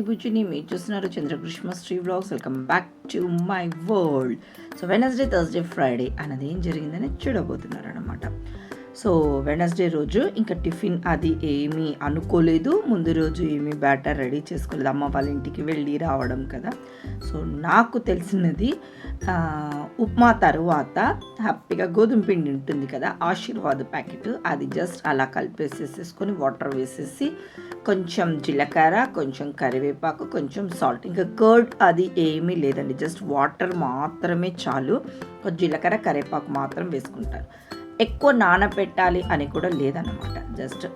Hello మీరు చూస్తున్నారు Chandrakrishna Sri vlogs welcome back to my world so Wednesday Thursday Friday అన్నది ఏం జరిగిందని చూడబోతున్నారు అనమాట సో వెనస్డే రోజు ఇంకా టిఫిన్ అది ఏమీ అనుకోలేదు. ముందు రోజు ఏమీ బ్యాటర్ రెడీ చేసుకోలేదు. అమ్మ వాళ్ళ ఇంటికి వెళ్ళి రావడం కదా. సో నాకు తెలిసినది ఉప్మా తర్వాత హ్యాపీగా గోధుమ పిండి ఉంటుంది కదా. ఆశీర్వాద ప్యాకెట్. అది జస్ట్ అలా కలిపేసేసేసుకొని వాటర్ వేసేసి కొంచెం జీలకర్ర కొంచెం కరివేపాకు కొంచెం సాల్ట్ ఇంకా కర్డ్ అది ఏమీ లేదండి. జస్ట్ వాటర్ మాత్రమే చాలు. జీలకర్ర కరివేపాకు మాత్రం వేసుకుంటారు. ఎక్కువ నానబెట్టాలి అని కూడా లేదన్నమాట. జస్ట్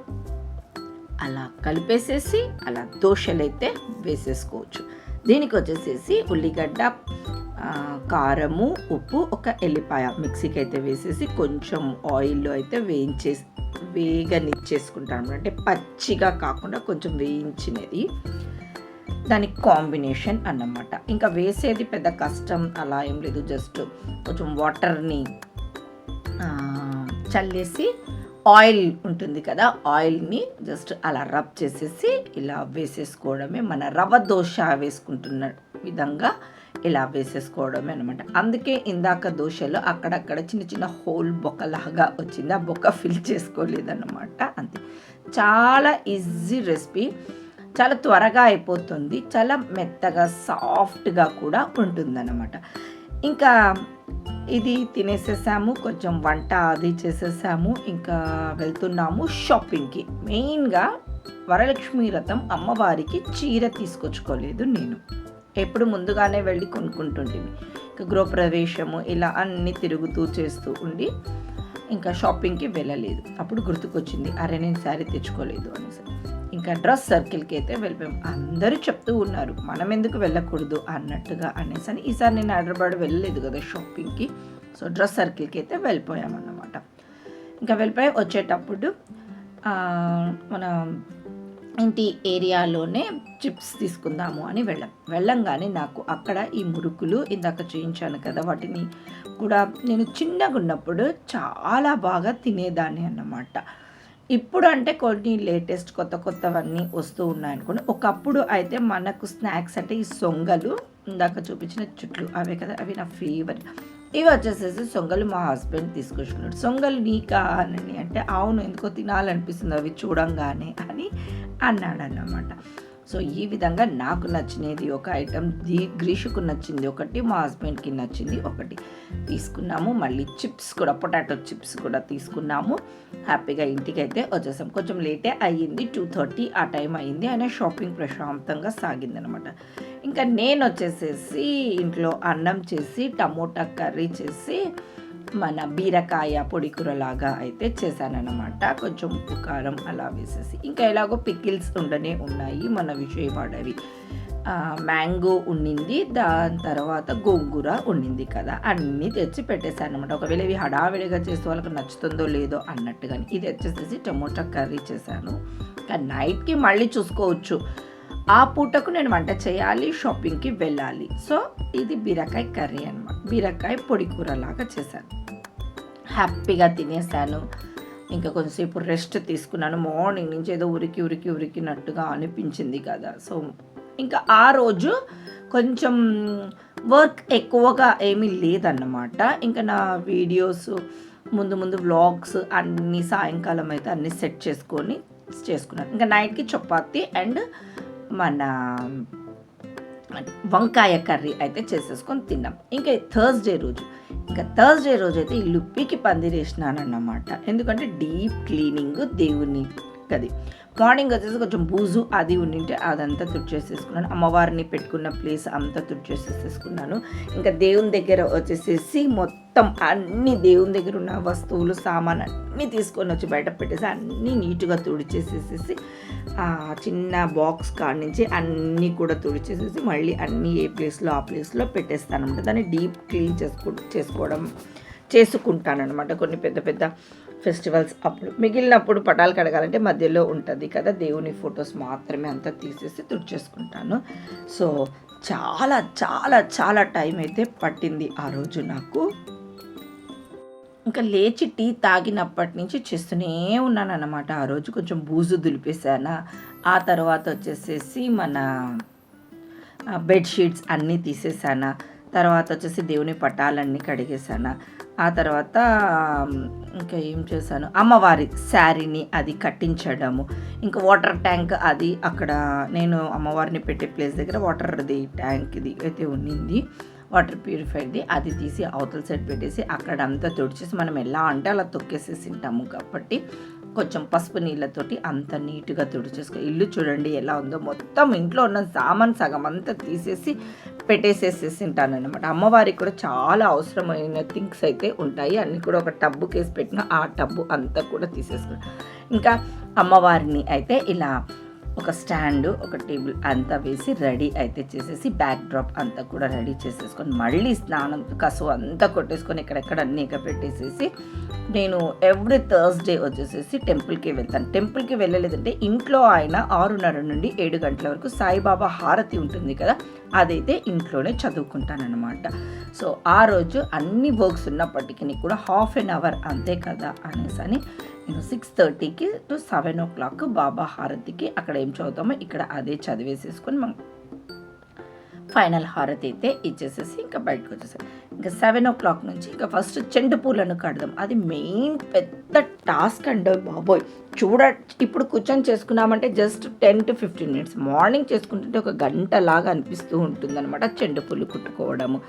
అలా కలిపేసేసి అలా దోశలైతే వేసేసుకోవచ్చు. దీనికి వచ్చేసేసి ఉల్లిగడ్డ కారము ఉప్పు ఒక ఎల్లిపాయ మిక్సీకి అయితే వేసేసి కొంచెం ఆయిల్లో అయితే వేయించేసి వేగనిచ్చేసుకుంటాను అంటే పచ్చిగా కాకుండా కొంచెం వేయించినది. దానికి కాంబినేషన్ అన్నమాట. ఇంకా వేసేది పెద్ద కష్టం అలా ఏం లేదు. జస్ట్ కొంచెం వాటర్ని చల్లేసి ఆయిల్ ఉంటుంది కదా ఆయిల్ని జస్ట్ అలా రబ్ చేసేసి ఇలా వేసేసుకోవడమే మన రవ్వ దోశ వేసుకుంటున్న విధంగా ఇలా వేసేసుకోవడమే అనమాట అందుకే ఇందాక దోశలో అక్కడక్కడ చిన్న చిన్న హోల్ బొక్కలాగా వచ్చింది. ఆ బొక్క ఫిల్ చేసుకోలేదన్నమాట. అంతే. చాలా ఈజీ రెసిపీ. చాలా త్వరగా అయిపోతుంది. చాలా మెత్తగా సాఫ్ట్గా కూడా ఉంటుందన్నమాట. ఇంకా ఇది తినేసేసాము. కొంచెం వంట అది చేసేసాము. ఇంకా వెళ్తున్నాము షాపింగ్కి. మెయిన్గా వరలక్ష్మి రథం అమ్మవారికి చీర తీసుకొచ్చుకోలేదు నేను. ఎప్పుడు ముందుగానే వెళ్ళి కొనుక్కుంటుంటిని ఇంకా గృహప్రవేశము ఇలా అన్ని తిరుగుతూ చేస్తూ ఉండి ఇంకా షాపింగ్కి వెళ్ళలేదు. అప్పుడు గుర్తుకొచ్చింది అరే నేను శారీ తెచ్చుకోలేదు అనేసి. ఇంకా డ్రెస్ సర్కిల్కి అయితే వెళ్ళిపోయాం. అందరూ చెప్తూ ఉన్నారు మనం ఎందుకు వెళ్ళకూడదు అన్నట్టుగా అనేసి అని. ఈసారి నేను హైదరాబాద్ వెళ్ళలేదు కదా షాపింగ్కి. సో డ్రెస్ సర్కిల్కి అయితే వెళ్ళిపోయామన్నమాట. ఇంకా వెళ్ళిపోయి వచ్చేటప్పుడు మన ఇంటి ఏరియాలోనే చిప్స్ తీసుకుందాము అని వెళ్ళాం. వెళ్ళంగానే నాకు అక్కడ ఈ మురుకులు ఇందాక చేయించాను కదా వాటిని కూడా నేను చిన్నగా ఉన్నప్పుడు చాలా బాగా తినేదాన్ని అన్నమాట. ఇప్పుడు అంటే కొన్ని లేటెస్ట్ కొత్త కొత్తవన్నీ వస్తూ ఉన్నాయనుకోండి ఒకప్పుడు అయితే మనకు స్నాక్స్ అంటే ఈ సొంగలు ఇందాక చూపించిన చుట్లు అవే కదా అవి నా ఫేవరెట్. ఇవి వచ్చేసేసి సొంగలు మా హస్బెండ్ తీసుకొచ్చుకున్నాడు సొంగలు నీకా అని అంటే అవును ఎందుకో తినాలనిపిస్తుంది అవి చూడంగానే అని అన్నాడు అన్నమాట సో ఈ విధంగా నాకు నచ్చినది ఒక ఐటమ్ దీ గ్రీషుకు నచ్చింది ఒకటి మా హస్బెండ్కి నచ్చింది ఒకటి. తీసుకున్నాము. మళ్ళీ చిప్స్ కూడా పొటాటో చిప్స్ కూడా తీసుకున్నాము. హ్యాపీగా ఇంటికి అయితే వచ్చేసాం. కొంచెం లేటే అయ్యింది టూ థర్టీ ఆ టైం అయ్యింది. అయినా షాపింగ్ ప్రశాంతంగా సాగిందనమాట. ఇంకా నేను వచ్చేసేసి ఇంట్లో అన్నం చేసి టమోటా కర్రీ చేసి మన బీరకాయ పొడి కూరలాగా అయితే చేశానన్నమాట. కొంచెం ఉప్పు కారం అలా వేసేసి. ఇంకా ఎలాగో పికిల్స్ ఉండనే ఉన్నాయి మన విజయవాడవి. మ్యాంగో ఉండింది దాని తర్వాత గోంగూర ఉండింది కదా. అన్నీ తెచ్చి పెట్టేశాను అనమాట ఒకవేళ ఇవి హడావిడిగా చేసే వాళ్ళకి నచ్చుతుందో లేదో అన్నట్టుగా ఇది వచ్చేసేసి టమోటా కర్రీ చేశాను. ఇంకా నైట్కి మళ్ళీ చూసుకోవచ్చు. ఆ పూటకు నేను వంట చేయాలి షాపింగ్కి వెళ్ళాలి. సో ఇది బీరకాయ కర్రీ అనమాట బీరకాయ పొడి కూర లాగా చేశాను. హ్యాపీగా తినేసాను ఇంకా కొంచెంసేపు రెస్ట్ తీసుకున్నాను. మార్నింగ్ నుంచి ఏదో ఉరికి ఉరికి ఉరికినట్టుగా అనిపించింది కదా. సో ఇంకా ఆ రోజు కొంచెం వర్క్ ఎక్కువగా ఏమీ లేదన్నమాట. ఇంకా నా వీడియోస్ ముందు ముందు వ్లాగ్స్ అన్నీ సాయంకాలం అయితే అన్నీ సెట్ చేసుకొని చేసుకున్నాను. ఇంకా నైట్కి చపాతి అండ్ మన వంకాయ కర్రీ అయితే చేసేసుకొని తిన్నాం. ఇంకా థర్స్డే రోజు ఇంకా థర్స్డే రోజు అయితే ఈ లుప్పికి పందిరేసినానన్నమాట. ఎందుకంటే డీప్ క్లీనింగ్ దేవుని అది మార్నింగ్ వచ్చేసి కొంచెం బూజు అది ఉండింటే అదంతా తుడిచేసేసుకున్నాను. అమ్మవారిని పెట్టుకున్న ప్లేస్ అంతా తుడిచేసేసుకున్నాను. ఇంకా దేవుని దగ్గర వచ్చేసేసి మొత్తం అన్ని దేవుని దగ్గర ఉన్న వస్తువులు సామాన్ అన్నీ తీసుకొని వచ్చి బయట పెట్టేసి అన్నీ నీట్గా తుడిచేసేసేసి చిన్న బాక్స్ కాడ నుంచి అన్నీ కూడా తుడిచేసేసి మళ్ళీ అన్నీ ఏ ప్లేస్లో ఆ ప్లేస్లో పెట్టేస్తాను అనమాట దాన్ని డీప్ క్లీన్ చేసుకో చేసుకోవడం చేసుకుంటానన్నమాట. కొన్ని పెద్ద పెద్ద ఫెస్టివల్స్ అప్పుడు మిగిలినప్పుడు పటాలు కడగాలంటే మధ్యలో ఉంటుంది కదా దేవుని ఫొటోస్ మాత్రమే అంతా తీసేసి తుడిచేసుకుంటాను. సో చాలా చాలా చాలా టైం అయితే పట్టింది ఆ రోజు నాకు. ఇంకా లేచి టీ తాగినప్పటి నుంచి చేస్తూనే ఉన్నాను అనమాట ఆ రోజు కొంచెం బూజు దులిపేశాను. ఆ తర్వాత వచ్చేసేసి మన బెడ్షీట్స్ అన్నీ తీసేసాను తర్వాత వచ్చేసి దేవుని పటాలన్నీ కడిగేసాను ఆ తర్వాత ఇంకా ఏం చేశాను? అమ్మవారి శారీని అది కట్టించడము. ఇంకా వాటర్ ట్యాంక్ అది అక్కడ నేను అమ్మవారిని పెట్టే ప్లేస్ దగ్గర వాటర్ది ట్యాంక్ ఇది అయితే ఉన్నింది. వాటర్ ప్యూరిఫైడ్ది అది తీసి అవతల సైడ్ పెట్టేసి అక్కడ అంతా తుడిచేసి మనం ఎలా అంటే అలా తొక్కేసేసి ఉంటాము కాబట్టి కొంచెం పసుపు నీళ్ళతోటి అంత నీట్గా తుడిచేసుకో ఇల్లు చూడండి ఎలా ఉందో. మొత్తం ఇంట్లో ఉన్న సామాన్ సగం అంతా తీసేసి పెట్టేసేసేసి ఉంటానన్నమాట అమ్మవారికి కూడా చాలా అవసరమైన థింగ్స్ అయితే ఉంటాయి. అన్నీ కూడా ఒక టబ్బు కేసి పెట్టిన ఆ టబ్బు అంతా కూడా తీసేసుకున్నాను ఇంకా అమ్మవారిని అయితే ఇలా ఒక స్టాండ్ ఒక టేబుల్ అంతా వేసి రెడీ అయితే చేసేసి బ్యాక్ డ్రాప్ అంతా కూడా రెడీ చేసేసుకొని మళ్ళీ స్నానం కసువు అంతా కొట్టేసుకొని ఇక్కడెక్కడ అన్నీ పెట్టేసేసి నేను ఎవ్రీ థర్స్డే వచ్చేసేసి టెంపుల్కి వెళ్తాను. టెంపుల్కి వెళ్ళలేదంటే ఇంట్లో ఆయన ఆరున్నర నుండి ఏడు గంటల వరకు సాయిబాబా హారతి ఉంటుంది కదా అదైతే ఇంట్లోనే చదువుకుంటానమాట సో ఆ రోజు అన్ని వర్క్స్ ఉన్నప్పటికీ కూడా హాఫ్ అన్ అవర్ అంతే కదా అనేసి అని నేను సిక్స్ థర్టీకి to seven o'clock Baba హారతికి అక్కడ ఏం చదువుతామో ఇక్కడ అదే చదివేసేసుకొని మనం ఫైనల్ హారతి అయితే ఇచ్చేసేసి ఇంకా బయటకు వచ్చేసాం. ఇంకా సెవెన్ ఓ క్లాక్ నుంచి ఇంకా ఫస్ట్ చెండు పూలను కడదాం. అది మెయిన్ పెద్ద టాస్క్ అండి బాబోయ్. చూడ ఇప్పుడు కూర్చొని చేసుకున్నామంటే just ten to fifteen minutes. Morning చేసుకుంటుంటే ఒక గంట లాగా అనిపిస్తూ ఉంటుందన్నమాట చెండు పూలు కుట్టుకోవడము.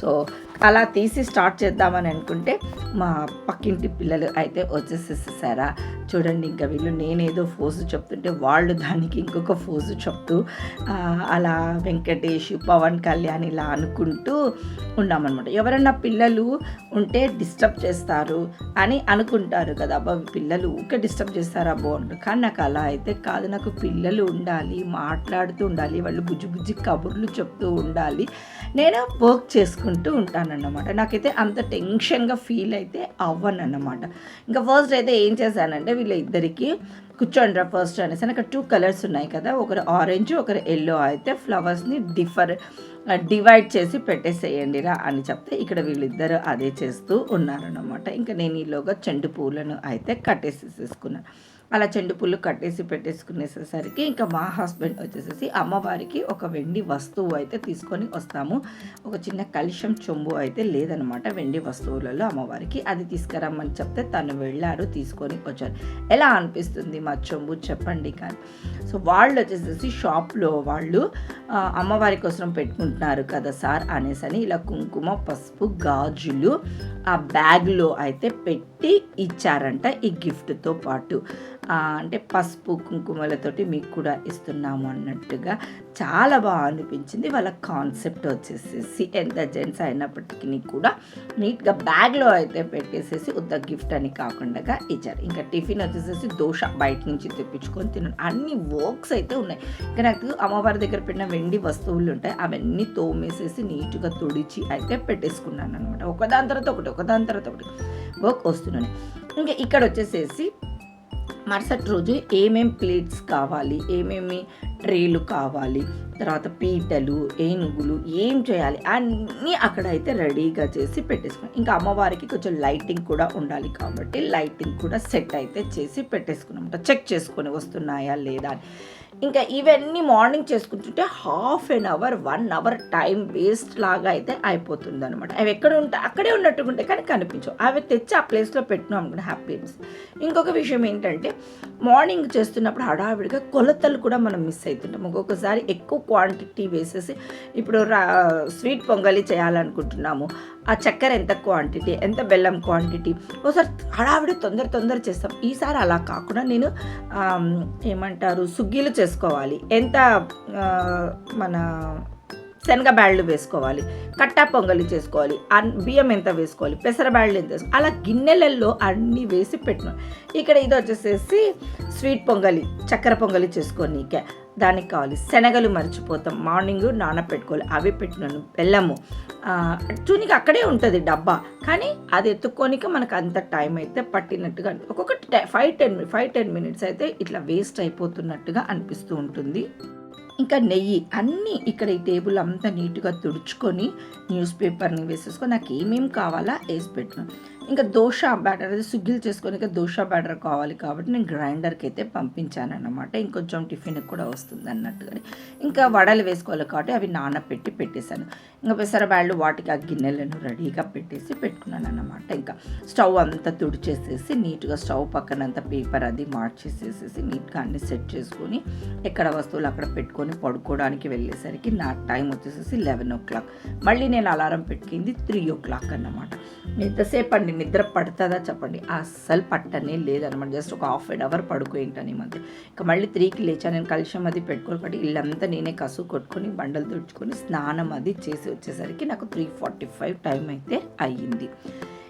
సో అలా తీసి స్టార్ట్ చేద్దామని అనుకుంటే మా పక్కింటి పిల్లలు అయితే వచ్చేసేసారా చూడండి ఇంకా వీళ్ళు నేనేదో ఫోజు చెప్తుంటే వాళ్ళు దానికి ఇంకొక ఫోజు చెప్తూ అలా వెంకటేష్ పవన్ కళ్యాణ్ ఇలా అనుకుంటూ ఉన్నామన్నమాట. ఎవరన్నా పిల్లలు ఉంటే డిస్టర్బ్ చేస్తారు అని అనుకుంటారు కదా అబ్బా పిల్లలు ఊకే డిస్టర్బ్ చేస్తారా బాగుంటుంది కానీ నాకు అలా అయితే కాదు. నాకు పిల్లలు ఉండాలి మాట్లాడుతూ ఉండాలి వాళ్ళు బుజ్జి బుజ్జి కబుర్లు చెప్తూ ఉండాలి. నేను వర్క్ చేసుకుంటూ ఉంటాను. అనమాట నాకైతే అంత టెన్షన్గా ఫీల్ అయితే అవ్వను అనమాట ఇంకా ఫస్ట్ అయితే ఏం చేశానంటే వీళ్ళ ఇద్దరికి కూర్చోండి ఫస్ట్ అనేసి అక్కడ టూ కలర్స్ ఉన్నాయి కదా ఒకరు ఆరెంజ్ ఒకరు ఎల్లో అయితే ఫ్లవర్స్ని డిఫర్ డివైడ్ చేసి పెట్టేసేయండి రా అని చెప్తే ఇక్కడ వీళ్ళిద్దరు అదే చేస్తూ ఉన్నారన్నమాట. ఇంకా నేను ఈలోగా చెండు పూలను అయితే కట్టేసేసుకున్నాను అలా చెండు పుల్లు కట్టేసి పెట్టేసుకునేసరికి ఇంకా మా హస్బెండ్ వచ్చేసేసి అమ్మవారికి ఒక వెండి వస్తువు అయితే తీసుకొని వస్తాము. ఒక చిన్న కలిషం చెంబు అయితే లేదనమాట వెండి వస్తువులలో అమ్మవారికి. అది తీసుకురమ్మని చెప్తే తను వెళ్ళారు తీసుకొని వచ్చారు. ఎలా అనిపిస్తుంది మా చెంబు? చెప్పండి కానీ. సో వాళ్ళు వచ్చేసేసి షాప్లో వాళ్ళు అమ్మవారి కోసం పెట్టుకుంటున్నారు కదా సార్ అనేసి అని ఇలా కుంకుమ పసుపు గాజులు ఆ బ్యాగ్లో అయితే పెట్టి ఇచ్చారంట ఈ గిఫ్ట్తో పాటు. అంటే పసుపు కుంకుమలతోటి మీకు కూడా ఇస్తున్నాము అన్నట్టుగా చాలా బాగా అనిపించింది. వాళ్ళ కాన్సెప్ట్ వచ్చేసేసి ఎంత జెంట్స్ అయినప్పటికీ కూడా నీట్గా బ్యాగ్లో అయితే పెట్టేసేసి ఉద్ద గిఫ్ట్ అని కాకుండా ఇచ్చారు. ఇంకా టిఫిన్ వచ్చేసేసి దోశ బయట నుంచి తెప్పించుకొని తిన్నాను అన్ని వర్క్స్ అయితే ఉన్నాయి. ఇంకా నాకు అమ్మవారి దగ్గర పెట్టిన వెండి వస్తువులు ఉంటాయి. అవన్నీ తోమేసేసి నీట్గా తుడిచి అయితే పెట్టేసుకున్నాను అనమాట ఒకదాని తర్వాత ఒకటి ఒకదాని తర్వాత ఒకటి వర్క్ వస్తున్నాను ఇంకా ఇక్కడ వచ్చేసేసి మరుసటి రోజు ఏమేం ప్లేట్స్ కావాలి? ఏమేమి ట్రేలు కావాలి? తర్వాత పీటలు ఏనుగులు ఏం చేయాలి? అన్నీ అక్కడ అయితే రెడీగా చేసి పెట్టేసుకున్నాం. ఇంకా అమ్మవారికి కొంచెం లైటింగ్ కూడా ఉండాలి కాబట్టి లైటింగ్ కూడా సెట్ అయితే చేసి పెట్టేసుకున్నాం. చెక్ చేసుకొని వస్తున్నాయా లేదా అని. ఇంకా ఇవన్నీ మార్నింగ్ చేసుకుంటుంటే half an hour one hour time waste లాగా అయితే అయిపోతుంది అనమాట అవి ఎక్కడ ఉంటాయి అక్కడే ఉన్నట్టుకుంటే కానీ కనిపించవు. అవి తెచ్చి ఆ ప్లేస్లో పెట్టినాం అనుకుంటే హ్యాపీనెస్ ఇంకొక విషయం ఏంటంటే మార్నింగ్ చేస్తున్నప్పుడు హడావిడిగా కొలతలు కూడా మనం మిస్ అవుతుంటాం ఒక్కొక్కసారి ఎక్కువ క్వాంటిటీ వేసేసి ఇప్పుడు స్వీట్ పొంగలి చేయాలనుకుంటున్నాము. ఆ చక్కెర ఎంత క్వాంటిటీ ఎంత బెల్లం క్వాంటిటీ? ఒకసారి హడావిడి తొందర తొందర చేస్తాం. ఈసారి అలా కాకుండా నేను ఏమంటారు సుగ్గీలు చేసుకోవాలి. ఎంత మన శనగ బ్యాళ్ళు వేసుకోవాలి కట్టా పొంగలి చేసుకోవాలి బియ్యం ఎంత వేసుకోవాలి పెసర బ్యాళ్ళు ఎంత వేసుకోవాలి అలా గిన్నెలల్లో అన్నీ వేసి పెట్టినాను ఇక్కడ ఇది వచ్చేసేసి స్వీట్ పొంగలి చక్కెర పొంగలి చేసుకోనీకే. దానికి కావాలి. శనగలు మర్చిపోతాం. మార్నింగ్ నానపెట్టుకోవాలి. అవి పెట్టినాను. బెల్లము. చూనికి అక్కడే ఉంటుంది డబ్బా. కానీ అది ఎత్తుక్కోనిక మనకు అంత టైం అయితే పట్టినట్టుగా ఒక్కొక్కటి five ten five ten minutes అయితే ఇట్లా వేస్ట్ అయిపోతున్నట్టుగా అనిపిస్తూ ఉంటుంది. ఇంకా నెయ్యి. అన్నీ ఇక్కడ ఈ టేబుల్ అంతా నీట్గా తుడుచుకొని న్యూస్ పేపర్ని వేసేసుకొని నాకు ఏమేమి కావాలా వేసి పెట్టినాను ఇంకా దోశ బ్యాటర్ అది సుగ్గిలు చేసుకొని ఇంకా దోశ బ్యాటర్ కావాలి కాబట్టి నేను గ్రైండర్కి అయితే పంపించాను అన్నమాట ఇంకొంచెం టిఫిన్కి కూడా వస్తుంది అన్నట్టుగా ఇంకా వడలు వేసుకోవాలి కాబట్టి అవి నానబెట్టి పెట్టేశాను. ఇంకా పెసరబాళ్ళు వాటికి ఆ గిన్నెలను రెడీగా పెట్టేసి పెట్టుకున్నాను అన్నమాట ఇంకా స్టవ్ అంతా తుడిచేసేసి నీట్గా స్టవ్ పక్కన అంతా పేపర్ అది మార్చేసేసేసి నీట్గా అన్ని సెట్ చేసుకొని ఎక్కడ వస్తువులు అక్కడ పెట్టుకొని పడుకోవడానికి వెళ్ళేసరికి నా టైం వచ్చేసేసి లెవెన్ ఓ క్లాక్. మళ్ళీ నేను అలారం పెట్టింది త్రీ ఓ క్లాక్ అన్నమాట. ఎంతసేపు అండి? నిద్ర పడుతుందా చెప్పండి. అస్సలు పట్టనే లేదనమాట జస్ట్ ఒక హాఫ్ అన్ అవర్ పడుకోయింటాను ఈ మధ్య. ఇంకా మళ్ళీ త్రీకి లేచాను నేను కలిసి అది పెట్టుకోవాలి ఇల్లంతా నేనే కసు కొట్టుకొని బండలు తుడుచుకొని స్నానం అది చేసి వచ్చేసరికి నాకు త్రీ ఫార్టీ ఫైవ్ టైం అయితే అయ్యింది.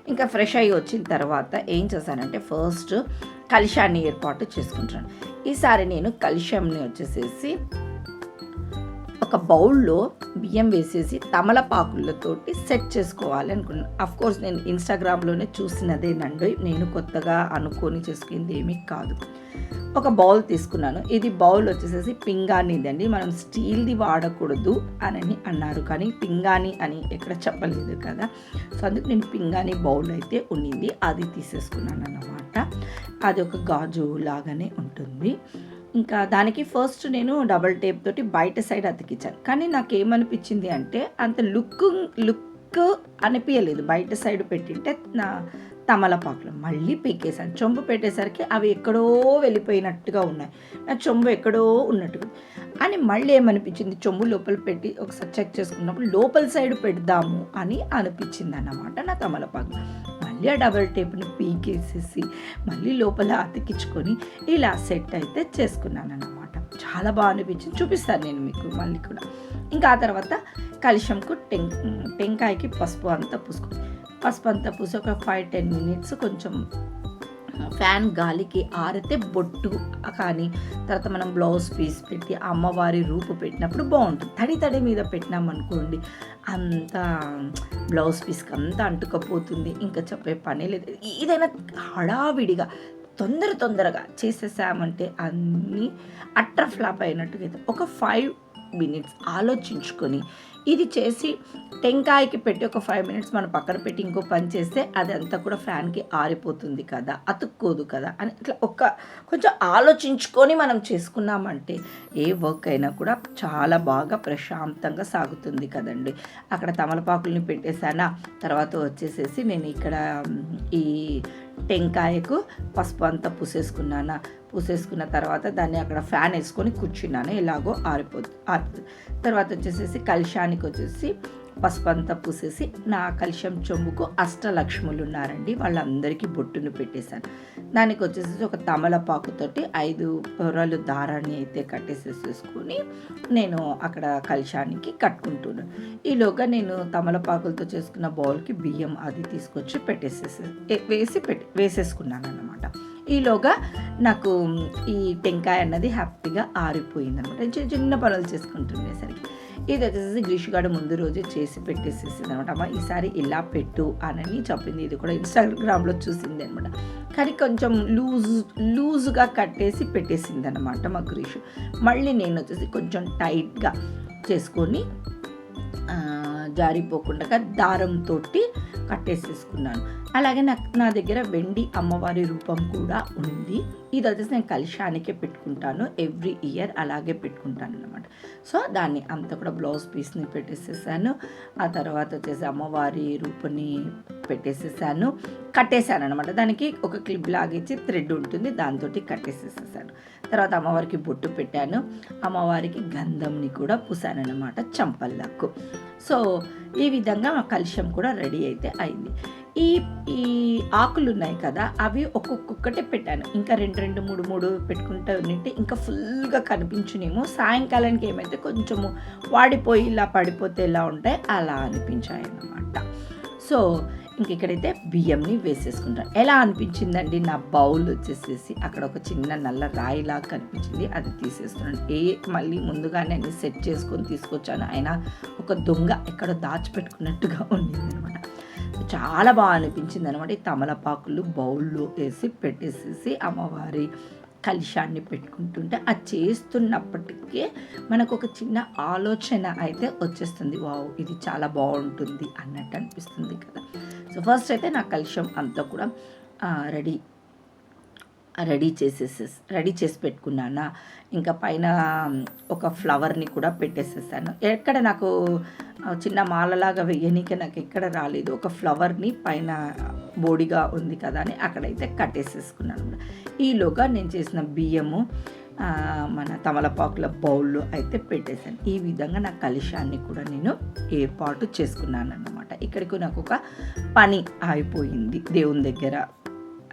ఇంకా ఫ్రెష్ అయ్యి వచ్చిన తర్వాత ఏం చేశానంటే ఫస్ట్ కలిశాన్ని ఏర్పాటు చేసుకుంటాను ఈసారి నేను కలిశాన్ని వచ్చేసేసి ఒక బౌల్లో బియ్యం వేసేసి తమలపాకులతోటి సెట్ చేసుకోవాలి అనుకున్నాను అఫ్ కోర్స్ నేను ఇన్స్టాగ్రామ్లోనే చూసినదేనండి నేను కొత్తగా అనుకొని చేసుకుంది ఏమీ కాదు. ఒక బౌల్ తీసుకున్నాను. ఇది బౌల్ వచ్చేసేసి పింగాణిది అండి మనం స్టీల్ది వాడకూడదు అని అన్నారు. కానీ పింగాణి అని ఎక్కడ చెప్పలేదు కదా. సో అందుకు నేను పింగాణి బౌల్ అయితే ఉండింది అది తీసేసుకున్నాను అన్నమాట అది ఒక గాజు లాగానే ఉంటుంది. ఇంకా దానికి ఫస్ట్ నేను డబల్ టేప్ తోటి బయట సైడ్ అతికించాను. కానీ నాకు ఏమనిపించింది అంటే అంత లుక్ లుక్ అనిపించలేదు బయట సైడ్ పెట్టింటే నా తమలపాకులు మళ్ళీ పీకేసాను చెంబు పెట్టేసరికి అవి ఎక్కడో వెళ్ళిపోయినట్టుగా ఉన్నాయి. నా చెంబు ఎక్కడో ఉన్నట్టుగా అని మళ్ళీ ఏమనిపించింది? చెంబు లోపల పెట్టి ఒకసారి చెక్ చేసుకున్నప్పుడు లోపల సైడ్ పెడదాము అని అనిపించింది అన్నమాట నా తమలపాకు. మళ్ళీ ఆ డబల్ టేప్ని పీకేసేసి మళ్ళీ లోపల అతికించుకొని ఇలా సెట్ అయితే చేసుకున్నాను అన్నమాట చాలా బాగా అనిపించింది. చూపిస్తాను నేను మీకు మళ్ళీ కూడా. ఇంకా ఆ తర్వాత కలిషంకు టెం టెంకాయకి పసుపు అంతా పూసుకుంది పసుపు అంతా పూసి ఒక ఫైవ్ టెన్ మినిట్స్ కొంచెం ఫ్యాన్ గాలికి ఆరితే బొట్టు కానీ తర్వాత మనం బ్లౌజ్ పీస్ పెట్టి అమ్మవారి రూపు పెట్టినప్పుడు బాగుంటుంది. తడి తడి మీద పెట్టినామనుకోండి అంత బ్లౌజ్ పీస్కి అంతా అంటుకపోతుంది. ఇంకా చెప్పే పని లేదు. ఏదైనా హడావిడిగా తొందర తొందరగా చేసేసామంటే అన్నీ అట్ర ఫ్లాప్ అయినట్టుగా ఒక ఫైవ్ మినిట్స్ ఆలోచించుకొని ఇది చేసి టెంకాయకి పెట్టి ఒక ఫైవ్ మినిట్స్ మనం పక్కన పెట్టి ఇంకో పని చేస్తే అదంతా కూడా ఫ్యాన్కి ఆరిపోతుంది కదా అతుక్కోదు కదా అని ఇట్లా ఒక కొంచెం ఆలోచించుకొని మనం చేసుకున్నామంటే ఏ వర్క్ అయినా కూడా చాలా బాగా ప్రశాంతంగా సాగుతుంది కదండి. అక్కడ తమలపాకుల్ని పెట్టేశానా తర్వాత వచ్చేసేసి నేను ఇక్కడ ఈ టెంకాయకు పసుపు అంతా పూసేసుకున్నానా పూసేసుకున్న తర్వాత దాన్ని అక్కడ ఫ్యాన్ వేసుకొని కూర్చున్నాను. ఎలాగో ఆరిపోతుంది ఆరిపోతుంది తర్వాత వచ్చేసేసి కలుషానికి వచ్చేసి పసుపు అంతా పూసేసి నా కలుషం చెంబుకు అష్టలక్ష్ములు ఉన్నారండి. వాళ్ళందరికీ బొట్టును పెట్టేశాను. దానికి వచ్చేసి ఒక తమలపాకుతోటి ఐదు పొరలు దారాన్ని అయితే కట్టేసేసేసుకొని నేను అక్కడ కలుషానికి కట్టుకుంటున్నాను ఈలోగా నేను తమలపాకులతో చేసుకున్న బౌల్కి బియ్యం అది తీసుకొచ్చి పెట్టేసేసి వేసి పెట్టి వేసేసుకున్నాను అన్నమాట ఈలోగా నాకు ఈ టెంకాయ అన్నది హ్యాపీగా ఆరిపోయింది అనమాట చిన్న చిన్న పనులు చేసుకుంటుండేసరికి ఇది వచ్చేసి గ్రీషుగాడు ముందు రోజే చేసి పెట్టేసేసింది అనమాట అమ్మ ఈసారి ఇలా పెట్టు అని చెప్పింది ఇది కూడా ఇన్స్టాగ్రామ్లో చూసింది అనమాట కానీ కొంచెం లూజ్ లూజ్గా కట్టేసి పెట్టేసింది అనమాట మా గ్రీషు. మళ్ళీ నేను వచ్చేసి కొంచెం టైట్గా చేసుకొని జారిపోకుండా దారంతో కట్టేసేసుకున్నాను. అలాగే నాకు నా దగ్గర వెండి అమ్మవారి రూపం కూడా ఉంది. ఇది వచ్చేసి నేను కలిశానికే పెట్టుకుంటాను. ఎవ్రీ ఇయర్ అలాగే పెట్టుకుంటాను అనమాట సో దాన్ని అంతా కూడా బ్లౌజ్ పీస్ని పెట్టేసేసాను. ఆ తర్వాత వచ్చేసి అమ్మవారి రూపుని పెట్టేసేసాను. కట్టేశాను అనమాట దానికి ఒక క్లిప్ లాగిచ్చి థ్రెడ్ ఉంటుంది. దాంతో కట్టేసేసేసాను. తర్వాత అమ్మవారికి బొట్టు పెట్టాను. అమ్మవారికి గంధంని కూడా పూసాను అనమాట చంపల్లాకు సో ఈ విధంగా మా కలుషం కూడా రెడీ అయితే అయింది. ఈ ఈ ఆకులు ఉన్నాయి కదా అవి ఒక్కొక్కటే పెట్టాను. ఇంకా రెండు రెండు మూడు మూడు పెట్టుకుంటూ ఉంటే ఇంకా ఫుల్గా కనిపించినేమో. సాయంకాలానికి ఏమైతే కొంచెము వాడిపోయి ఇలా పడిపోతే ఎలా ఉంటాయి అలా అనిపించాయి అన్నమాట సో ఇంక ఇక్కడైతే బియ్యంని వేసేసుకుంటాను. ఎలా అనిపించిందండి? నా బౌల్ వచ్చేసేసి అక్కడ ఒక చిన్న నల్ల రాయిలాగా కనిపించింది. అది తీసేస్తున్నాను. ఏ మళ్ళీ ముందుగానే అన్ని సెట్ చేసుకొని తీసుకొచ్చాను. అయినా ఒక దొంగ ఎక్కడో దాచిపెట్టుకున్నట్టుగా ఉండింది అనమాట చాలా బాగా అనిపించింది అనమాట ఈ తమలపాకులు బౌల్లో వేసి పెట్టేసేసి అమ్మవారి కలిశాన్ని పెట్టుకుంటుంటే అది చేస్తున్నప్పటికీ మనకు ఒక చిన్న ఆలోచన అయితే వచ్చేస్తుంది. వావ్ ఇది చాలా బాగుంటుంది అన్నట్టు అనిపిస్తుంది కదా. సో ఫస్ట్ అయితే నా కలుషం అంతా కూడా రెడీ రెడీ చేసేసేసి రెడీ చేసి పెట్టుకున్నానా. ఇంకా పైన ఒక ఫ్లవర్ని కూడా పెట్టేసేసాను. ఎక్కడ నాకు చిన్న మాలలాగా వేయనీకి నాకు ఎక్కడ రాలేదు. ఒక ఫ్లవర్ని పైన బోడిగా ఉంది కదా అని అక్కడైతే కట్టేసేసుకున్నాను. ఈలోగా నేను చేసిన బియ్యము మన తమలపాకుల బౌల్లో అయితే పెట్టేశాను. ఈ విధంగా నా కలుషాన్ని కూడా నేను ఏర్పాటు చేసుకున్నాను అన్నమాట ఇక్కడికి నాకు ఒక పని అయిపోయింది. దేవుని దగ్గర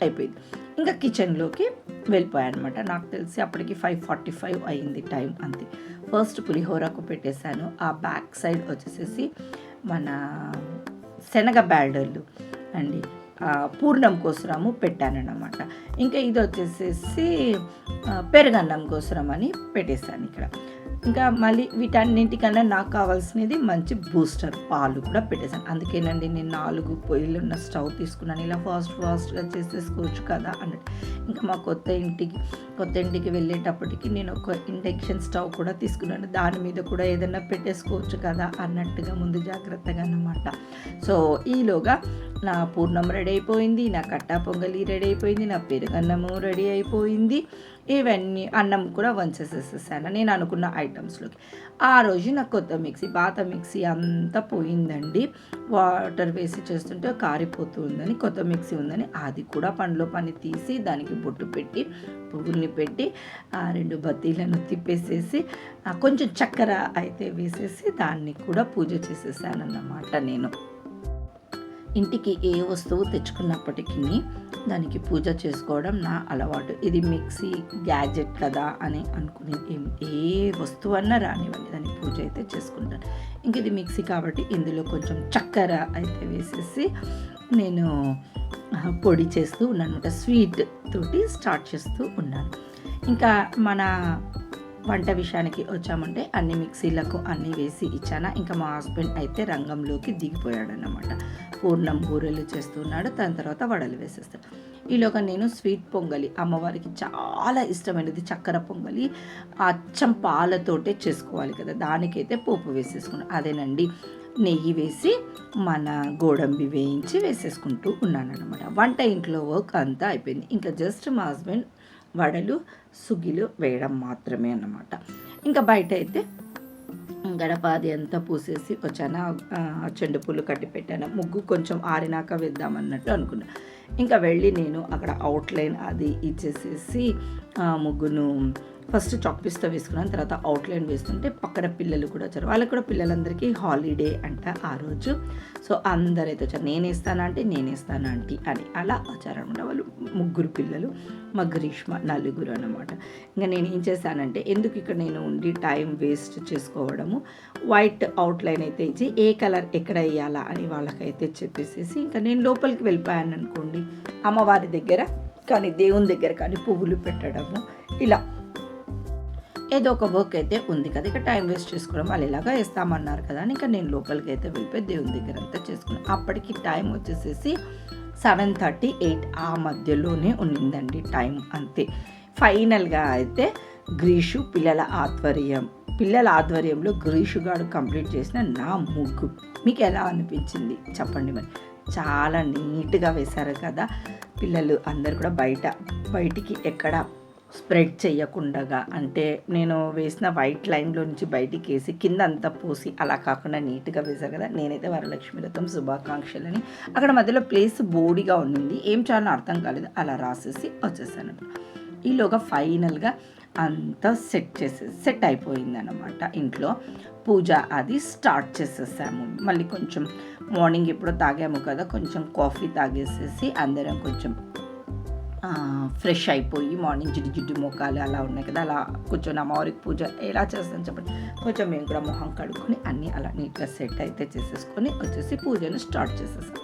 అయిపోయింది. ఇంకా కిచెన్లోకి వెళ్ళిపోయాను అనమాట నాకు తెలిసి అప్పటికి ఫైవ్ ఫార్టీ ఫైవ్ అయింది టైం అంతే. ఫస్ట్ పులిహోరకు పెట్టేశాను. ఆ బ్యాక్ సైడ్ వచ్చేసేసి మన శనగ బ్యాడర్లు అండి. పూర్ణం కోసరము పెట్టానన్నమాట. ఇంకా ఇది వచ్చేసేసి పెరుగన్నం కోసరం అని పెట్టేశాను ఇక్కడ ఇంకా మళ్ళీ వీటన్నింటికన్నా నాకు కావాల్సినది మంచి బూస్టర్ పాలు కూడా పెట్టేశాను. అందుకేనండి నేను నాలుగు పొయ్యిలు ఉన్న స్టవ్ తీసుకున్నాను. ఇలా ఫాస్ట్ ఫాస్ట్గా చేసేసుకోవచ్చు కదా అన్నట్టు. ఇంకా మా కొత్త ఇంటికి కొత్త ఇంటికి వెళ్ళేటప్పటికి నేను ఒక ఇండక్షన్ స్టవ్ కూడా తీసుకున్నాను. దాని మీద కూడా ఏదైనా పెట్టేసుకోవచ్చు కదా అన్నట్టుగా ముందు జాగ్రత్తగా అన్నమాట. సో ఈలోగా నా పూర్ణం రెడీ అయిపోయింది నా కట్టా పొంగలి రెడీ అయిపోయింది నా పెరుగన్నము రెడీ అయిపోయింది. ఇవన్నీ అన్నం కూడా వంచేసేసేసాను. నేను అనుకున్న ఐటమ్స్లోకి. ఆ రోజు నాకు కొత్త మిక్సీ పాత మిక్సీ అంతా పోయిందండి. వాటర్ వేసి చేస్తుంటే కారిపోతుందని కొత్త మిక్సీ ఉందని అది కూడా పండ్లో పని తీసి దానికి బొట్టు పెట్టి పువ్వుల్ని పెట్టి ఆ రెండు బత్తీలను తిప్పేసేసి కొంచెం చక్కెర అయితే వేసేసి దాన్ని కూడా పూజ చేసేసాను అన్నమాట నేను. ఇంటికి ఏ వస్తువు తెచ్చుకున్నప్పటికీ దానికి పూజ చేసుకోవడం నా అలవాటు. ఇది మిక్సీ గ్యాజెట్ కదా అని అనుకుని ఏం- ఏ వస్తువు అన్నా రానివ్వండి. దానికి పూజ అయితే చేసుకుంటాను. ఇంక ఇది మిక్సీ కాబట్టి ఇందులో కొంచెం చక్కెర అయితే వేసేసి నేను పొడి చేస్తూ ఉన్నాను అనమాట. స్వీట్ తోటి స్టార్ట్ చేస్తూ ఉన్నాను. ఇంకా మన వంట విషయానికి వచ్చామంటే అన్ని మిక్సీలకు అన్నీ వేసి ఇచ్చానా. ఇంకా మా హస్బెండ్ అయితే రంగంలోకి దిగిపోయాడు అనమాట పూర్ణం బూరెలు చేస్తున్నాడు దాని తర్వాత వడలు వేసేస్తాడు. ఈలోగా నేను స్వీట్ పొంగలి అమ్మవారికి చాలా ఇష్టమైనది చక్కెర పొంగలి. అచ్చం పాలతోటే చేసుకోవాలి కదా దానికైతే పోపు వేసేసుకున్నాను అదేనండి నెయ్యి వేసి మన గోడంబి వేయించి వేసేసుకుంటూ ఉన్నాను అనమాట వంట ఇంట్లో వర్క్ అంతా అయిపోయింది. ఇంకా జస్ట్ మా హస్బెండ్ వడలు సుగిలు వేయడం మాత్రమే అన్నమాట. ఇంకా బయట అయితే గడప అది అంతా పూసేసి వచ్చాను చెండు పూలు కట్టి పెట్టాను. ముగ్గు కొంచెం ఆరినాక వేద్దామన్నట్టు అనుకున్నా. ఇంకా వెళ్ళి నేను అక్కడ అవుట్లైన్ అది ఇచ్చేసేసి ముగ్గును ఫస్ట్ చాక్ పీస్తో వేసుకున్నాను తర్వాత అవుట్లైన్ వేస్తుంటే పక్కన పిల్లలు కూడా వచ్చారు. వాళ్ళకి కూడా పిల్లలందరికీ హాలిడే అంట ఆ రోజు. సో అందరైతే వచ్చారు. నేను వేస్తాను అంటే నేను ఆంటీ అని. అలా వచ్చారనమాట వాళ్ళు. ముగ్గురు పిల్లలు మా గ్రీష్మ నలుగురు అనమాట. ఇంకా నేను ఏం చేశానంటే ఎందుకు ఇక్కడ నేను ఉండి టైం వేస్ట్ చేసుకోవడము? వైట్ అవుట్లైన్ అయితే ఇచ్చి ఏ కలర్ ఎక్కడ వేయాలా అని వాళ్ళకైతే చెప్పేసేసి ఇంకా నేను లోపలికి వెళ్ళిపోయాను అనుకోండి. అమ్మవారి దగ్గర కానీ దేవుని దగ్గర కానీ పువ్వులు పెట్టడము. ఇలా ఏదో ఒక వర్క్ అయితే ఉంది కదా ఇక టైం వేస్ట్ చేసుకోవడం వాళ్ళు ఇలాగా వేస్తామన్నారు కదా అని ఇంకా నేను లోపలికి అయితే వెళ్ళిపోయి దేవుని దగ్గర అంతా చేసుకున్నాను. అప్పటికి టైం వచ్చేసేసి సెవెన్ థర్టీ ఎయిట్ ఆ మధ్యలోనే ఉండిందండి టైం అంతే. ఫైనల్గా అయితే గ్రీషు పిల్లల ఆధ్వర్యం పిల్లల ఆధ్వర్యంలో గ్రీషుగాడు కంప్లీట్ చేసిన నా ముగ్గు. మీకు ఎలా అనిపించింది? చెప్పండి మరి. చాలా నీట్గా వేశారు కదా పిల్లలు. అందరు కూడా బయట బయటికి ఎక్కడ స్ప్రెడ్ చేయకుండగా అంటే నేను వేసిన వైట్ లైన్లో నుంచి బయటికి వేసి కింద అంతా పోసి అలా కాకుండా నీట్గా వేశారు కదా నేనైతే వరలక్ష్మి రథం శుభాకాంక్షలని. అక్కడ మధ్యలో ప్లేస్ బోడిగా ఉండింది. ఏం చాలా అర్థం కాలేదు. అలా రాసేసి వచ్చేసాను. ఈలోగా ఫైనల్గా అంతా సెట్ చేసే సెట్ అయిపోయింది అనమాట ఇంట్లో. పూజ అది స్టార్ట్ చేసేసాము. మళ్ళీ కొంచెం మార్నింగ్ ఎప్పుడో తాగాము కదా కొంచెం కాఫీ తాగేసేసి అందరం కొంచెం ఫ్రెష్ అయిపోయి మార్నింగ్ జిడ్డు జిడ్డు మొక్కలు అలా ఉన్నాయి కదా అలా కూర్చొని అమ్మవారికి పూజ ఎలా చేస్తాను చెప్పండి. కొంచెం మేము కూడా మొహం కడుక్కొని అన్నీ అలా నీట్గా సెట్ అయితే చేసేసుకొని వచ్చేసి పూజను స్టార్ట్ చేసేసాం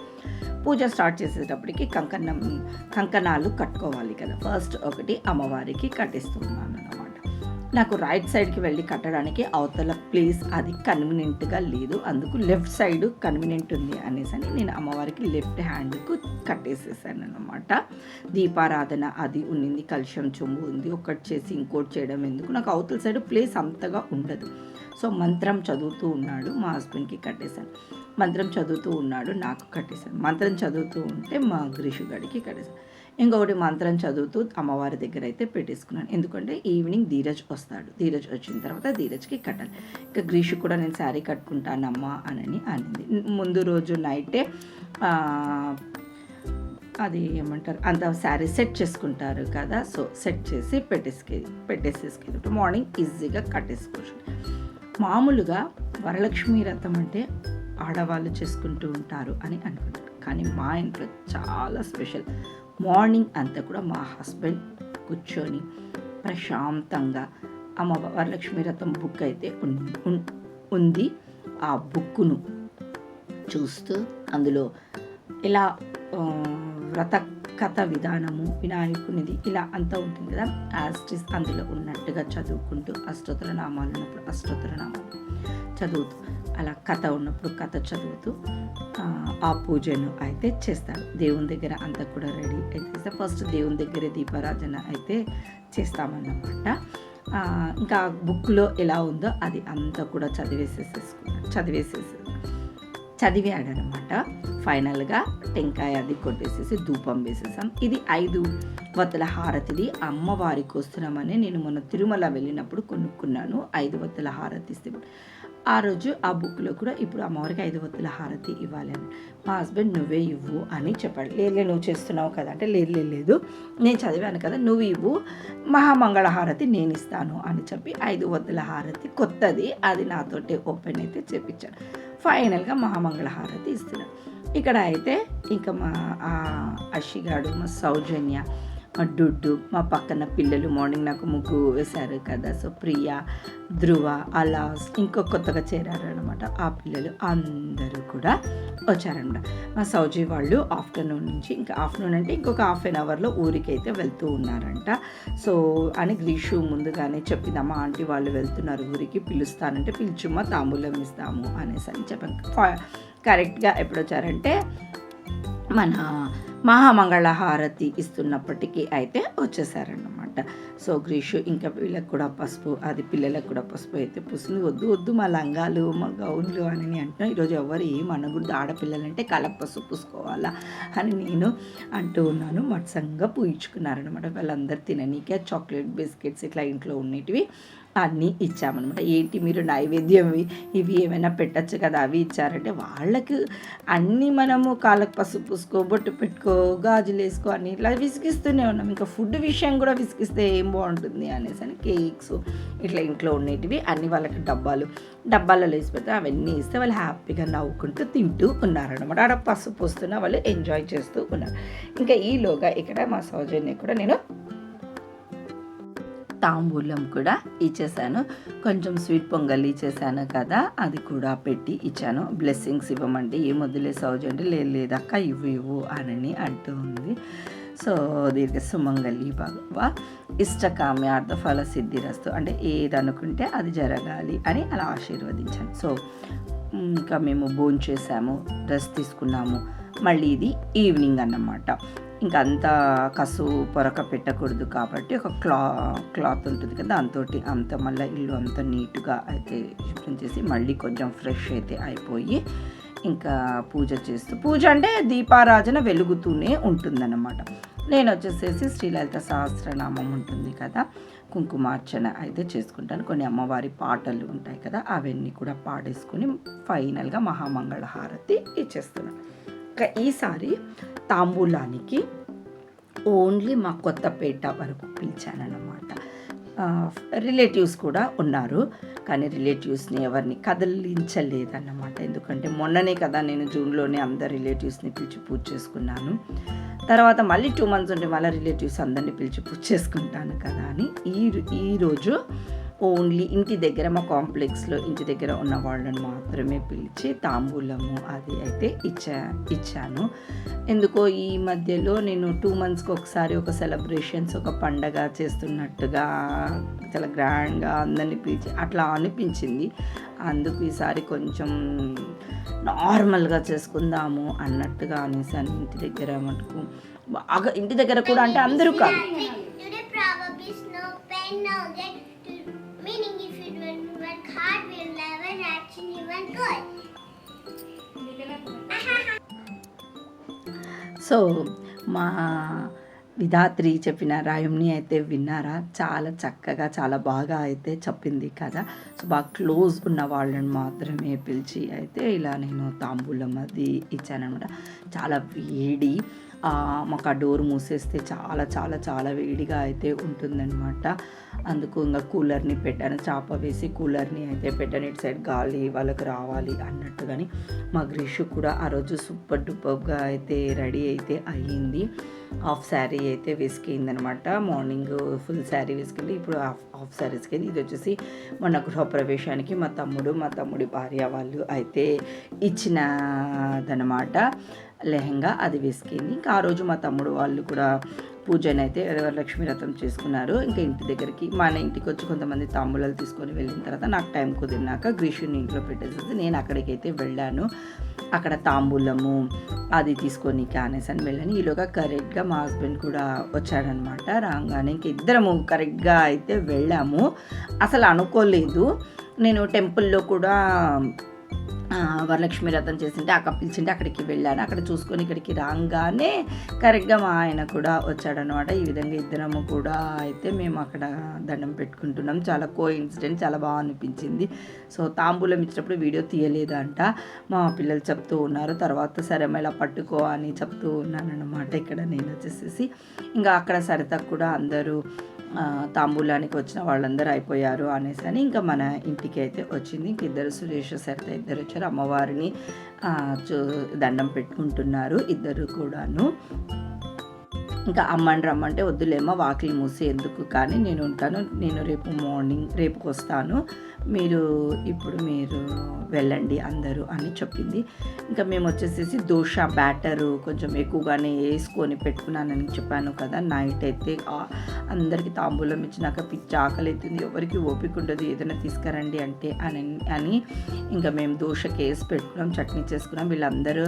పూజ స్టార్ట్ చేసేటప్పటికి కంకణం కంకణాలు కట్టుకోవాలి కదా. ఫస్ట్ ఒకటి అమ్మవారికి కట్టిస్తున్నాను అన్నమాట. నాకు రైట్ సైడ్కి వెళ్ళి కట్టడానికి అవతల ప్లేస్ అది కన్వీనియంట్గా లేదు. అందుకు లెఫ్ట్ సైడ్ కన్వీనియంట్ ఉంది అనేసి అని నేను అమ్మవారికి లెఫ్ట్ హ్యాండ్కు కట్టేసేసాను అనమాట దీపారాధన అది ఉన్నింది కలుషం చెంబు ఉంది. ఒకటి చేసి ఇంకోటి చేయడం ఎందుకు? నాకు అవతల సైడ్ ప్లేస్ అంతగా ఉండదు. సో మంత్రం చదువుతూ ఉన్నాడు మా హస్బెండ్కి కట్టేశాను. మంత్రం చదువుతూ ఉన్నాడు నాకు కట్టేశాను. మంత్రం చదువుతూ ఉంటే మా గ్రీషుగాడికి కట్టేశాను. ఇంకొకటి మంత్రం చదువుతూ అమ్మవారి దగ్గర అయితే పెట్టేసుకున్నాను. ఎందుకంటే ఈవినింగ్ ధీరజ్ వస్తాడు. ధీరజ్ వచ్చిన తర్వాత ధీరజ్కి కట్టాలి ఇంకా గ్రీషు కూడా నేను శారీ కట్టుకుంటానమ్మా అని అనింది. ముందు రోజు నైటే అది ఏమంటారు అంత శారీ సెట్ చేసుకుంటారు కదా సో సెట్ చేసి పెట్టేసుకే పెట్టేసేసుకెళ్ళి మార్నింగ్ ఈజీగా కట్టేసుకోవచ్చు. మామూలుగా వరలక్ష్మి రథం అంటే ఆడవాళ్ళు చేసుకుంటూ ఉంటారు అని అనుకుంటారు కానీ మా ఇంట్లో చాలా స్పెషల్. మార్నింగ్ అంతా కూడా మా హస్బెండ్ కూర్చొని ప్రశాంతంగా అమ్మ వరలక్ష్మి రథం బుక్ అయితే ఉంది. ఆ బుక్కును చూస్తూ అందులో ఇలా వ్రత కథ విధానము వినాయకునిది ఇలా అంతా ఉంటుంది కదా. యాస్టిస్ అందులో ఉన్నట్టుగా చదువుకుంటూ అష్టోత్తర నామాలు ఉన్నప్పుడు అష్టోత్తర నామాలు చదువుతూ అలా కథ ఉన్నప్పుడు కథ చదువుతూ ఆ, పూజను అయితే చేస్తారు. దేవుని దగ్గర అంతా కూడా రెడీ అయితే ఫస్ట్ దేవుని దగ్గర దీపారాధన అయితే చేస్తామన్నమాట. ఇంకా బుక్లో ఎలా ఉందో అది అంతా కూడా చదివేసేసేసుకున్నాను చదివేసేసి చదివాడనమాట ఫైనల్గా టెంకాయ అది కొట్టేసేసి ధూపం వేసేసాం. ఇది ఐదు వత్తుల హారతిది. అమ్మవారికి వస్తున్నామని నేను మొన్న తిరుమల వెళ్ళినప్పుడు కొనుక్కున్నాను. ఐదు వత్తుల హారతి ఇస్తే ఆ రోజు ఆ బుక్లో కూడా ఇప్పుడు అమ్మవారికి ఐదు వత్తుల హారతి ఇవ్వాలని మా హస్బెండ్ నువ్వే ఇవ్వు అని చెప్పాడు. లేదు నువ్వు చేస్తున్నావు కదా అంటే లేదు లేదు, లేదు నేను చదివాను కదా నువ్వు ఇవ్వు మహామంగళ హారతి నేను ఇస్తాను అని చెప్పి ఐదు వత్తుల హారతి కొత్తది. అది నాతోటే ఓపెన్ అయితే చేపించాను ఫైనల్గా మహామంగళ హారతి ఇస్తున్నాను ఇక్కడ అయితే ఇంకా మా అషిగాడు మా సౌజన్య మా డుడ్డు మా పక్కన పిల్లలు మార్నింగ్ నాకు ముగ్గు వేశారు కదా. సో ప్రియ ధ్రువ అలాస్ ఇంకో కొత్తగా చేరారు అనమాట ఆ పిల్లలు అందరూ కూడా వచ్చారనమాట మా సౌజీ వాళ్ళు ఆఫ్టర్నూన్ నుంచి ఇంకా ఆఫ్టర్నూన్ అంటే ఇంకొక హాఫ్ అన్ అవర్లో ఊరికైతే వెళ్తూ ఉన్నారంట. సో అని గ్రీషు ముందుగానే చెప్పింది అమ్మ ఆంటీ వాళ్ళు వెళ్తున్నారు ఊరికి పిలుస్తానంటే పిలుచుమ్మా తాంబూలం ఇస్తాము అనేసి అని చెప్పాను. కరెక్ట్గా ఎప్పుడు వచ్చారంటే మన మహామంగళ హారతి ఇస్తున్నప్పటికీ అయితే వచ్చేసారన్నమాట. సో గ్రీషు ఇంకా వీళ్ళకి కూడా పసుపు అది పిల్లలకు కూడా పసుపు అయితే పూసింది వద్దు వద్దు మా లంగాలు మా గౌన్లు అని అంటున్నా. ఈరోజు ఎవరు ఏం అనకూడదు. ఆడపిల్లలంటే కళ్ళకు పసుపు పూసుకోవాలా అని నేను అంటూ ఉన్నాను. మత్సంగా పూయించుకున్నారనమాట వాళ్ళందరూ తిననీకే చాక్లెట్ బిస్కెట్స్ ఇట్లా ఇంట్లో ఉండేటివి. అన్నీ ఇచ్చామన్నమాట. ఏంటి మీరు నైవేద్యం ఇవి- ఏమైనా పెట్టచ్చు కదా అవి ఇచ్చారంటే వాళ్ళకి అన్నీ మనము కాళ్ళకు పసుపు పూసుకో బొట్టు పెట్టుకో గాజులు వేసుకో అని ఇట్లా విసిగిస్తూనే ఉన్నాం. ఇంకా ఫుడ్ విషయం కూడా విసిగిస్తే ఏం బాగుంటుంది అనేసి అని కేక్స్ ఇట్లా ఇంట్లో ఉండేటివి అన్ని వాళ్ళకి డబ్బాలు డబ్బాలలో వేసి పెడితే అవన్నీ ఇస్తే వాళ్ళు హ్యాపీగా నవ్వుకుంటూ తింటూ ఉన్నారనమాట ఆడ పసుపు పూస్తున్న వాళ్ళు ఎంజాయ్ చేస్తూ ఉన్నారు. ఇంకా ఈలోగా ఇక్కడ మా సౌజన్య కూడా నేను తాంబూలం కూడా ఇచ్చేసాను. కొంచెం స్వీట్ పొంగల్ ఇచ్చేసాను కదా అది కూడా పెట్టి ఇచ్చాను. బ్లెస్సింగ్స్ ఇవ్వమంటే ఏం వదిలే సౌజండి లేదు లేదక్క ఇవ్వు ఇవ్వు అని అంటూ ఉంది. సో దీర్ఘ సుమంగళి భగవ ఇష్టకామ్యార్థ ఫల సిద్ధిరస్తు అంటే ఏదనుకుంటే అది జరగాలి అని అలా ఆశీర్వదించాను. సో ఇంకా మేము భోంచేసాము డ్రెస్ తీసుకున్నాము. మళ్ళీ ఇది ఈవినింగ్ అన్నమాట. ఇంకా అంత కసు పొరక పెట్టకూడదు కాబట్టి ఒక క్లా క్లాత్ ఉంటుంది కదా దాంతో అంత మళ్ళీ ఇల్లు అంత నీట్గా అయితే శుభ్రం చేసి మళ్ళీ కొంచెం ఫ్రెష్ అయితే అయిపోయి ఇంకా పూజ చేస్తూ పూజ అంటే దీపారాజన వెలుగుతూనే ఉంటుందన్నమాట. నేను వచ్చేసేసి శ్రీలలిత సహస్రనామం ఉంటుంది కదా కుంకుమార్చన అయితే చేసుకుంటాను. కొన్ని అమ్మవారి పాటలు ఉంటాయి కదా అవన్నీ కూడా పాడేసుకుని ఫైనల్గా మహామంగళ హారతి ఇచ్చేస్తున్నాను. ఇంకా ఈసారి తాంబూలానికి ఓన్లీ మా కొత్తపేట వరకు పిలిచానన్నమాట. రిలేటివ్స్ కూడా ఉన్నారు. కానీ రిలేటివ్స్ని ఎవరిని కదిలించలేదన్నమాట. ఎందుకంటే మొన్ననే కదా నేను జూన్లోనే అందరు రిలేటివ్స్ని పిలిచి పూజ చేసుకున్నాను. తర్వాత మళ్ళీ టూ మంత్స్ ఉంటే మళ్ళీ రిలేటివ్స్ అందరిని పిలిచి పూజ చేసుకుంటాను కదా అని ఈ ఈరోజు ఓన్లీ ఇంటి దగ్గర మా కాంప్లెక్స్లో ఇంటి దగ్గర ఉన్న వాళ్ళని మాత్రమే పిలిచి తాంబూలము అది అయితే ఇచ్చా ఇచ్చాను. ఎందుకో ఈ మధ్యలో నేను టూ మంత్స్కి ఒకసారి ఒక సెలబ్రేషన్స్ ఒక పండగ చేస్తున్నట్టుగా చాలా గ్రాండ్గా అందరిని పిలిచి అట్లా అనిపించింది. అందుకు ఈసారి కొంచెం నార్మల్గా చేసుకుందాము అన్నట్టుగా అనేసాను ఇంటి దగ్గర మటుకు. బాగా ఇంటి దగ్గర కూడా అంటే అందరూ కాదు సో మా విధాత్రి చెప్పిన రాయంని అయితే విన్నారా? చాలా చక్కగా చాలా బాగా అయితే చెప్పింది కదా. సో బాగా క్లోజ్ ఉన్న వాళ్ళని మాత్రమే పిలిచి అయితే ఇలా నేను తాంబూలం అది ఇచ్చానమాట చాలా వేడి మాకు ఆ డోర్ మూసేస్తే చాలా చాలా చాలా వేడిగా అయితే ఉంటుందన్నమాట. అందుకు ఇంకా కూలర్ని పెట్టాను. చాప వేసి కూలర్ని అయితే పెట్టాను. ఇటు సైడ్ గాలి వాళ్ళకి రావాలి అన్నట్టుగాని మా గ్రీషు కూడా ఆ రోజు సూపర్ డూపర్గా అయితే రెడీ అయితే అయ్యింది. హాఫ్ శారీ అయితే వేసుకైందనమాట మార్నింగ్ ఫుల్ శారీ వేసుకెళ్ళి ఇప్పుడు హాఫ్ హాఫ్ శారీస్కి ఇది వచ్చేసి మన గృహప్రవేశానికి మా తమ్ముడు మా తమ్ముడి భార్య వాళ్ళు అయితే ఇచ్చినదనమాట లెహంగా అది వేసుకుంది ఇంకా ఆ రోజు మా తమ్ముడు వాళ్ళు కూడా పూజను అయితే లక్ష్మీ రథం చేసుకున్నారు. ఇంకా ఇంటి దగ్గరికి మన ఇంటికి వచ్చి కొంతమంది తాంబూలాలు తీసుకొని వెళ్ళిన తర్వాత నాకు టైం కుదిరినాక గ్రీషుని ఇంట్లో పెట్టేసి నేను అక్కడికైతే వెళ్ళాను. అక్కడ తాంబూలము అది తీసుకొని అనేసి అని వెళ్ళాను. ఈలోగా కరెక్ట్గా మా హస్బెండ్ కూడా వచ్చాడనమాట. రాగానే ఇంక ఇద్దరము కరెక్ట్గా అయితే వెళ్ళాము. అసలు అనుకోలేదు. నేను టెంపుల్లో కూడా వరలక్ష్మి రథం చేసింటే అక్కడ పిలిచింటే అక్కడికి వెళ్ళాను. అక్కడ చూసుకొని ఇక్కడికి రాగానే కరెక్ట్గా మా ఆయన కూడా వచ్చాడనమాట ఈ విధంగా ఇద్దరము కూడా అయితే మేము అక్కడ దండం పెట్టుకుంటున్నాం. చాలా కో ఇన్సిడెంట్ చాలా బాగా అనిపించింది. సో తాంబూలం ఇచ్చినప్పుడు వీడియో తీయలేదంట. మా పిల్లలు చెప్తూ ఉన్నారు. తర్వాత సరే ఇలా పట్టుకో అని చెప్తూ ఉన్నాను అనమాట ఇక్కడ నేను వచ్చేసేసి. ఇంకా అక్కడ సరిత కూడా అందరూ తాంబూలానికి వచ్చిన వాళ్ళందరూ అయిపోయారు అనేసి అని ఇంకా మన ఇంటికి అయితే వచ్చింది. ఇంక ఇద్దరు సురేష్ సార్ ఇద్దరు వచ్చారు. అమ్మవారిని చూ దండం పెట్టుకుంటున్నారు ఇద్దరు కూడాను. ఇంకా అమ్మని రమ్మంటే వద్దులేమో వాకిలి మూసి ఎందుకు కానీ నేను ఉంటాను. నేను రేపు మార్నింగ్ రేపుకి వస్తాను మీరు ఇప్పుడు మీరు వెళ్ళండి అందరూ అని చెప్పింది. ఇంకా మేము వచ్చేసేసి దోశ బ్యాటరు కొంచెం ఎక్కువగానే వేసుకొని పెట్టుకున్నానని చెప్పాను కదా. నైట్ అయితే అందరికీ తాంబూలం ఇచ్చినాక పిచ్చి ఆకలి అవుతుంది ఎవరికి ఓపిక ఉండదు ఏదైనా తీసుకురండి అంటే అని అని ఇంకా మేము దోశకి వేసి పెట్టుకున్నాం చట్నీ చేసుకున్నాం. వీళ్ళందరూ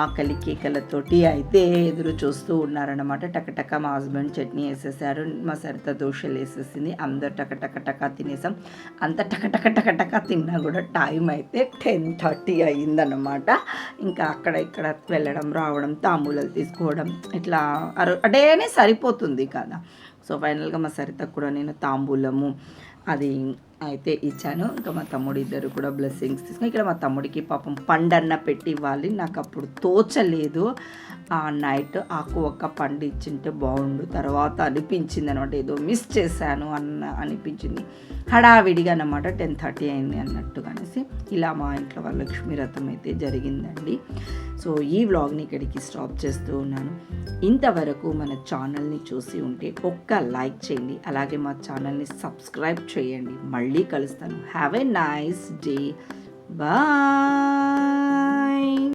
ఆకలి కేకలతోటి అయితే ఎదురు చూస్తూ ఉన్నారనమాట టకటక మా హస్బెండ్ చట్నీ వేసేసారు మా సరిత దోశలు వేసేసింది. అందరు టకటక టకా తినేసాం. అంత టక కటకటకటక తిన్నా కూడా టైం అయితే టెన్ థర్టీ అయిందనమాట ఇంకా అక్కడ ఇక్కడ వెళ్ళడం రావడం తాంబూలాలు తీసుకోవడం ఇట్లా అర అడేనే సరిపోతుంది కదా. సో ఫైనల్గా మా సరితకు కూడా నేను తాంబూలము అది అయితే ఇచ్చాను. ఇంకా మా తమ్ముడు ఇద్దరు కూడా బ్లెస్సింగ్స్ తీసుకుని ఇక్కడ మా తమ్ముడికి పాపం పండన్న పెట్టి ఇవ్వాలి. నాకు అప్పుడు తోచలేదు. ఆ నైట్ ఆకు ఒక్క పండు ఇచ్చింటే బాగుండు. తర్వాత అనిపించింది అనమాట ఏదో మిస్ చేశాను అన్న అనిపించింది. హడావిడిగా అన్నమాట టెన్ థర్టీ అయింది అన్నట్టుగా అనేసి ఇలా మా ఇంట్లో వాళ్ళ లక్ష్మీరథం అయితే జరిగిందండి. సో ఈ వ్లాగ్ని ఇక్కడికి స్టాప్ చేస్తూ ఉన్నాను. ఇంతవరకు మన ఛానల్ని చూసి ఉంటే ఒక్క లైక్ చేయండి. అలాగే మా ఛానల్ని సబ్స్క్రైబ్ చేయండి. మళ్ళీ మళ్ళీ కలుస్తాను. Have a nice day bye